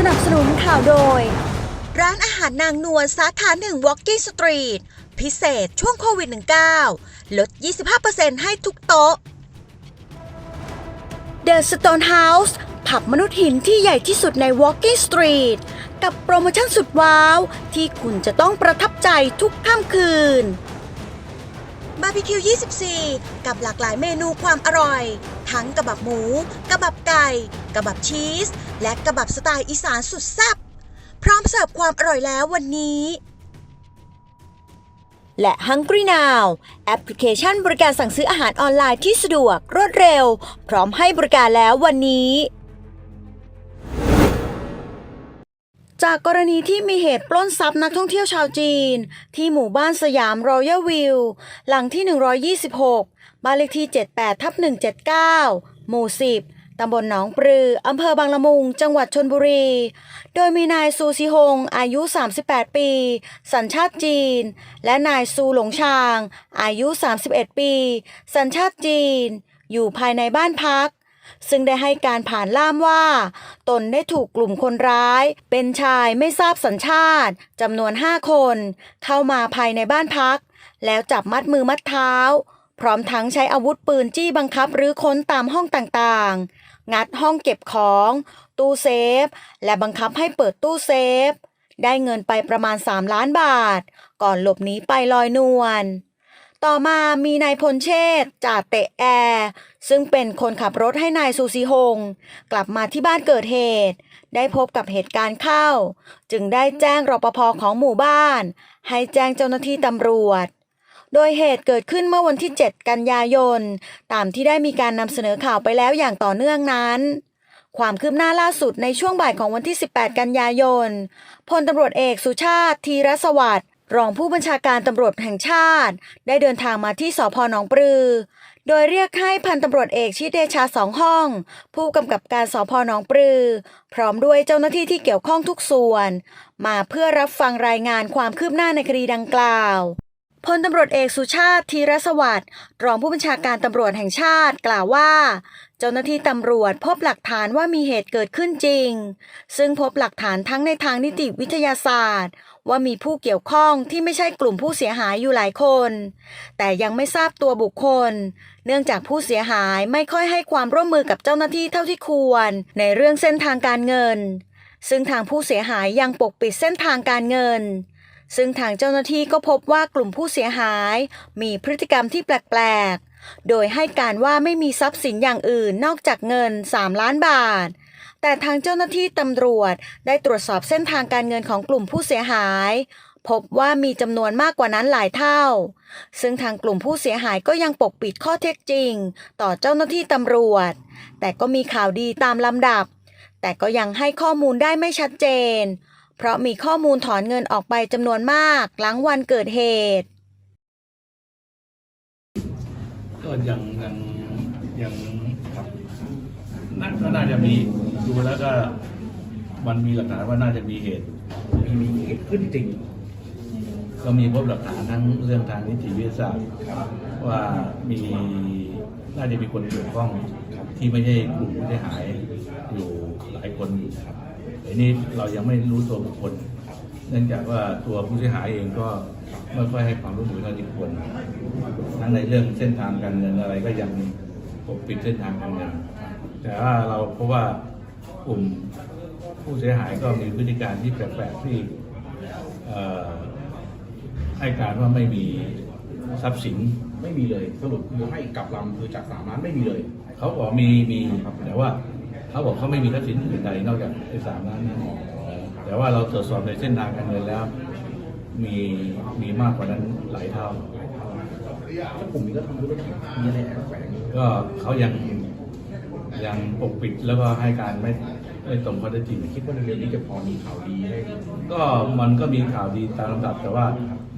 สนับสนุนข่าวโดย ร้านอาหารนางนวลสาขาหนึ่ง Walking Street พิเศษช่วงโควิด -19 ลด 25%ให้ทุกโต๊ะ The Stone House ผับมนุษย์หินที่ใหญ่ที่สุดใน Walking Street กับโปรโมชั่นสุดว้าว ที่คุณจะต้องประทับใจทุกค่ำคืนบาร์บีคิว 24 กับหลากหลายเมนูความอร่อย ทั้งกระบับหมู กระบับไก่ กระบับชีส และกระบับสไตล์อีสานสุดแซ่บพร้อมเสิร์ฟความอร่อยแล้ววันนี้ และ Hungry Now แอปพลิเคชันบริการสั่งซื้ออาหารออนไลน์ที่สะดวกรวดเร็ว พร้อมให้บริการแล้ววันนี้ จากกรณีที่มีเหตุปล้นทรัพย์นักท่องเที่ยวชาวจีน ที่หมู่บ้านสยามรอยัลวิว หลังที่ 126 บ้านเลขที่ 78ทับ179 หมู่ 10 ตำบลหนองปลือ อำเภอบางละมุง จังหวัดชนบุรี โดยมีนายซูซิฮง อายุ 38 ปี สัญชาติจีน และนายซูหลงชาง อายุ 31 ปี สัญชาติจีน อยู่ภายในบ้านพัก ซึ่งได้ให้การผ่านล่ามว่า ตนได้ถูกกลุ่มคนร้าย เป็นชายไม่ทราบสัญชาติจำนวนห้าคน เข้ามาภายในบ้านพัก แล้วจับมัดมือมัดเท้า พร้อมทั้งใช้อาวุธปืนจี้บังคับหรือค้นตามห้องต่างๆ งัดห้องเก็บของ ตู้เซฟ และบังคับให้เปิดตู้เซฟ ได้เงินไปประมาณ 3 ล้านบาท ก่อนหลบหนีไปลอยนวล ต่อมามีนายพลเชษ์จ่าเตะแอร์ซึ่งเป็นคนขับรถให้นายซูซีฮงกลับมาที่บ้านเกิดเหตุ ได้พบกับเหตุการณ์เข้า จึงได้แจ้งรปภของหมู่บ้าน ให้แจ้งเจ้าหน้าที่ตำรวจ โดยเหตุเกิดขึ้นเมื่อวันที่ 7 กันยายน ตามที่ได้มีการนำเสนอข่าวไปแล้วอย่างต่อเนื่องนั้นความคืบหน้าล่าสุดในช่วงบ่ายของวันที่ 18 กันยายน พลตำรวจเอกสุชาติ ธีรสวัสดิ์ รองผู้บัญชาการตำรวจแห่งชาติ ได้เดินทางมาที่สพหนองปลือ โดยเรียกให้พันตำรวจเอกชิดเดชาสองห้อง ผู้กำกับการสพหนองปลือ พร้อมด้วยเจ้าหน้าที่ที่เกี่ยวข้องทุกส่วน มาเพื่อรับฟังรายงานความคืบหน้าในคดีดังกล่าวพลตำรวจเอกสุชาติธีรสวัสดิ์รองผู้บัญชาการตำรวจแห่งชาติกล่าวว่า เจ้าหน้าที่ตำรวจพบหลักฐานว่ามีเหตุเกิดขึ้นจริง ซึ่งพบหลักฐานทั้งในทางนิติวิทยาศาสตร์ ว่ามีผู้เกี่ยวข้องที่ไม่ใช่กลุ่มผู้เสียหายอยู่หลายคน แต่ยังไม่ทราบตัวบุคคล เนื่องจากผู้เสียหายไม่ค่อยให้ความร่วมมือกับเจ้าหน้าที่เท่าที่ควร ในเรื่องเส้นทางการเงิน ซึ่งทางผู้เสียหายยังปกปิดเส้นทางการเงินซึ่งทางเจ้าหน้าที่ก็พบว่ากลุ่มผู้เสียหาย มีพฤติกรรมที่แปลก ๆ โดยให้การว่าไม่มีทรัพย์สินอย่างอื่นนอกจากเงิน 3 ล้านบาท แต่ทางเจ้าหน้าที่ตำรวจได้ตรวจสอบเส้นทางการเงินของกลุ่มผู้เสียหาย พบว่ามีจำนวนมากกว่านั้นหลายเท่า ซึ่งทางกลุ่มผู้เสียหายก็ยังปกปิดข้อเท็จจริง ต่อเจ้าหน้าที่ตำรวจ แต่ก็มีข่าวดีตามลำดับ แต่ก็ยังให้ข้อมูลได้ไม่ชัดเจน เพราะมีข้อมูลถอนเงินออกไปจำนวนมากหลังวันเกิดเหตุ ก็ยังยังยังครับน่าก็น่าจะมีดูแล้วก็มันมีหลักฐานว่าน่าจะมีเหตุมีมีเหตุขึ้นจริง ก็มีพบหลักฐานทั้งเรื่องทางนิติวิทยาศาสตร์ว่ามีน่าจะมีคนเกี่ยวข้องที่ไม่ใช่กลุ่มผู้เสียหายอยู่หลายคนอยู่ครับแต่นี้เรายังไม่รู้ตัวบุคคล เนื่องจากว่าตัวผู้เสียหายเองก็ไม่ค่อยให้ความร่วมมือเท่าที่ควรทั้งในเรื่องเส้นทางการเงินอะไรก็ยังปกปิดเส้นทางการเงินแต่ว่าเราเพราะว่ากลุ่มผู้เสียหายก็มีพฤติการที่แปลกๆที่ให้การว่าไม่มีทรัพย์สินไม่มีเลยสรุปคือให้กลับลำคือจากสามล้านไม่มีเลย เขาบอกมีมีแต่ว่า เขาบอกเขาไม่มีทรัพย์สินอื่นใดนอกจากไอ้สามล้านนั้น แต่ว่าเราตรวจสอบในเส้นทางการเงินแล้ว มีมีมากกว่านั้นหลายเท่า ถ้ากลุ่มนี้ก็ทำธุรกิจมีอะไรแอบแฝงก็เขายังยังปกปิดแล้วก็ให้การไม่ไม่ตรงข้อเท็จจริง คิดว่าในเรื่องนี้จะพอมีข่าวดีให้ก็มันก็มีข่าวดีตามลำดับแต่ว่า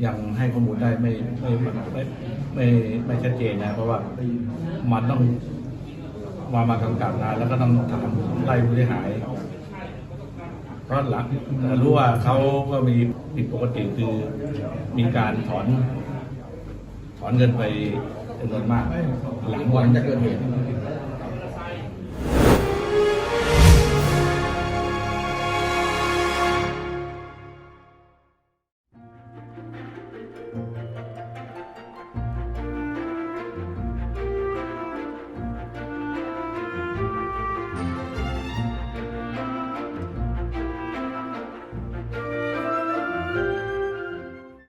ยังให้ข้อมูลได้ไม่ไม่ไม่ไม่ไม่ชัดเจนนะ เพราะว่ามันต้องมามากำกับงานแล้วก็ต้องทำไล่ผู้เสียหาย เพราะหลังรู้ว่าเขาก็มีผิดปกติคือมีการถอน ถอนเงินไปจำนวนมาก หลังวันจะเกิดเหตุ